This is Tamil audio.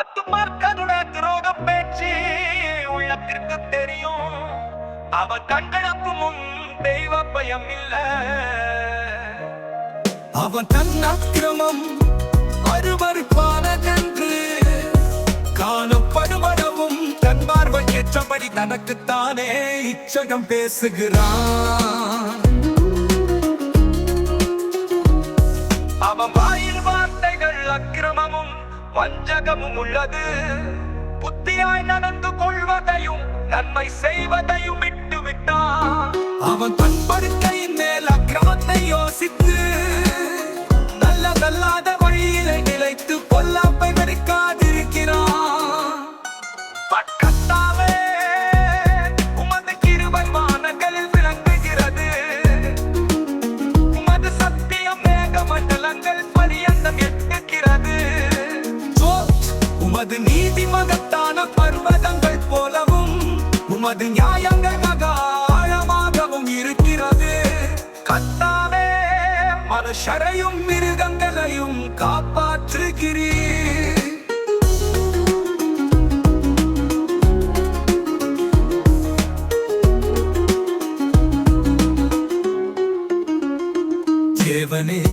அத்துமார்க்கனுட துரோக பேச்சு உள்ளத்திற்கு தெரியும். அவன் கண்களுக்கு முன் தெய்வ பயம் இல்ல. அவன் தன் அக்கிரமம் அருவருப்பானதென்று காணப்படுவனவும் தன் பார்வை ஏற்றபடி தனக்குத்தானே இச்சகம் பேசுகிறான். அவன் வாயில் வார்த்தைகள் அக்கிரமமும் வஞ்சகமும் உள்ளது. புத்தியாய் நடந்து கொள்வதையும் நன்மை செய்வதையும் உமது நியாயங்கள் ஆழமாகவும் இருக்கிறது. கத்தாவே மனுஷரையும் மிருகங்களையும் காப்பாற்றுகிறீர். தேவனே